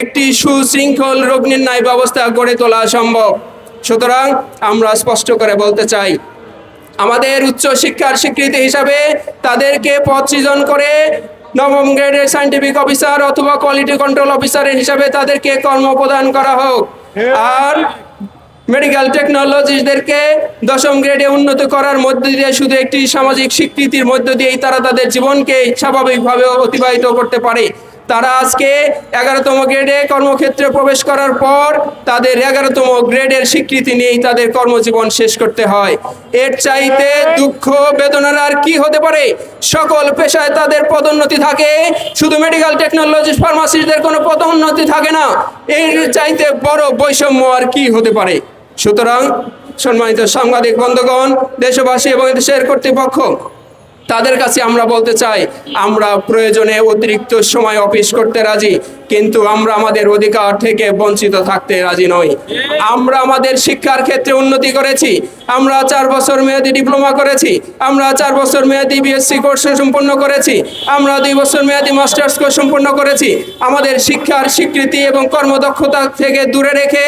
একটি সুশৃঙ্খল রোগ নির্ণয় ব্যবস্থা গড়ে তোলা সম্ভব। সুতরাং আমরা স্পষ্ট করে বলতে চাই, আমাদের উচ্চ শিক্ষার স্বীকৃতি হিসাবে তাদেরকে পদ সৃজন করে নবম গ্রেডের সায়েন্টিফিক অফিসার অথবা কোয়ালিটি কন্ট্রোল অফিসারের হিসাবে তাদেরকে কর্ম প্রদান করা হোক। আর মেডিকেল টেকনোলজিসদেরকে দশম গ্রেডে উন্নত করার মধ্য দিয়ে শুধু একটি সামাজিক স্বীকৃতির মধ্য দিয়েই তারা তাদের জীবনকে স্বাভাবিকভাবে অতিবাহিত করতে পারে। তারা আজকে এগারোতম গ্রেডে কর্মক্ষেত্রে প্রবেশ করার পর তাদের এগারোতম গ্রেডের স্বীকৃতি নিয়েই তাদের কর্মজীবন শেষ করতে হয়। এর চাইতে দুঃখ, বেদনার আর কি হতে পারে? সকল পেশায় তাদের পদোন্নতি থাকে। শুধু মেডিকেল টেকনোলজি ফার্মাসিস্টদের কোনো পদোন্নতি থাকে না। এর চাইতে বড় বৈষম্য আর কি হতে পারে? সুতরাং সম্মানিত সাংবাদিক বন্ধুগণ, দেশবাসী এবং দেশের কর্তৃপক্ষ তাদের কাছে আমরা বলতে চাই, আমরা প্রয়োজনে অতিরিক্ত সময় অফিস করতে রাজি, কিন্তু আমরা আমাদের অধিকার থেকে বঞ্চিত থাকতে রাজি নই। আমরা আমাদের শিক্ষার ক্ষেত্রে উন্নতি করেছি, আমরা চার বছর মেয়াদি ডিপ্লোমা করেছি, আমরা চার বছর মেয়াদি বিএসসি কোর্স সম্পন্ন করেছি, আমরা দুই বছর মেয়াদি মাস্টার্স কোর্স সম্পন্ন করেছি। আমাদের শিক্ষার স্বীকৃতি এবং কর্মদক্ষতা থেকে দূরে রেখে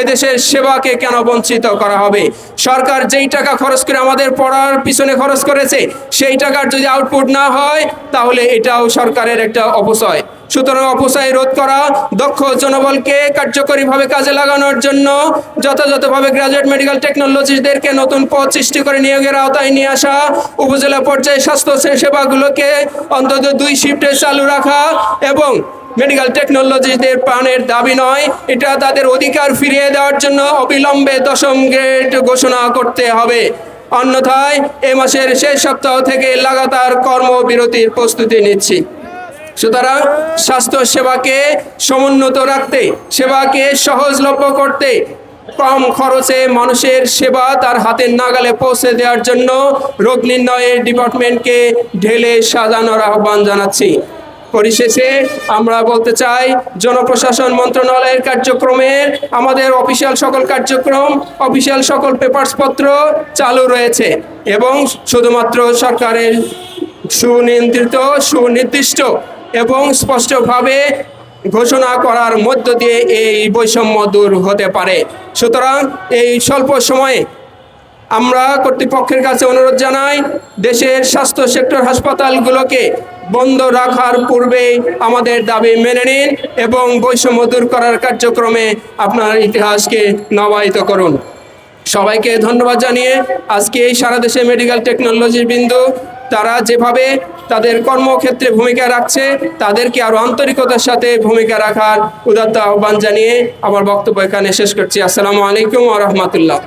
এদেশের সেবাকে কেন বঞ্চিত করা হবে? সরকার যেই টাকা খরচ করে আমাদের পড়ার পিছনে খরচ করেছে, সেই টাকার যদি আউটপুট না হয়, তাহলে এটাও সরকারের একটা অপচয়। সুতরাং অপচয় রোধ করা, দক্ষ জনবলকে কার্যকরীভাবে কাজে লাগানোর জন্য যথাযথভাবে গ্রাজুয়েট মেডিকেল টেকনোলজিসদেরকে নতুন পদ সৃষ্টি করে নিয়োগের আওতায় নিয়ে আসা, উপজেলা পর্যায়ে স্বাস্থ্য সেবাগুলোকে অন্তত দুই শিফটে চালু রাখা এবং মেডিকেল টেকনোলজিদের প্রাণের দাবি নয়, এটা তাদের অধিকার ফিরিয়ে দেওয়ার জন্য অবিলম্বে দশম গ্রেড ঘোষণা করতে হবে। অন্যথায় এ মাসের শেষ সপ্তাহ থেকে লাগাতার কর্মবিরতির প্রস্তুতি নিচ্ছি। সুতরাং স্বাস্থ্য সেবাকে সমুন্নত রাখতে, সেবাকে সহজলভ্য করতে, কম খরচে মানুষের সেবা তার হাতের নাগালে পৌঁছে দেওয়ার জন্য রোগ নির্ণয়ের ডিপার্টমেন্টকে ঢেলে সাজানোর আহ্বান জানাচ্ছি। পরিশেষে আমরা বলতে চাই, জনপ্রশাসন মন্ত্রণালয়ের কার্যক্রমের আমাদের অফিসিয়াল সকল কার্যক্রম, অফিসিয়াল সকল পেপারস পত্র চালু রয়েছে এবং শুধুমাত্র সরকারের সুনিয়ন্ত্রিত সুনির্দিষ্ট এবং স্পষ্টভাবে ঘোষণা করার মধ্য দিয়ে এই বৈষম্য দূর হতে পারে। সুতরাং এই স্বল্প সময়ে আমরা কর্তৃপক্ষের কাছে অনুরোধ জানাই, দেশের স্বাস্থ্য সেক্টর হাসপাতালগুলোকে বন্ধ রাখার পূর্বে আমাদের দাবি মেনে নিন এবং বৈষম্য দূর করার কার্যক্রমে আপনার ইতিহাসকে নবায়িত করুন। সবাইকে ধন্যবাদ জানিয়ে আজকে এই সারা দেশে মেডিকেল টেকনোলজির বিন্দু, তারা যেভাবে তাদের কর্মক্ষেত্রে ভূমিকা রাখছে, তাদেরকে আরও আন্তরিকতার সাথে ভূমিকা রাখার উদাত্ত আহ্বান জানিয়ে আমার বক্তব্য এখানে শেষ করছি। আসসালামু আলাইকুম ওয়া রাহমাতুল্লাহ।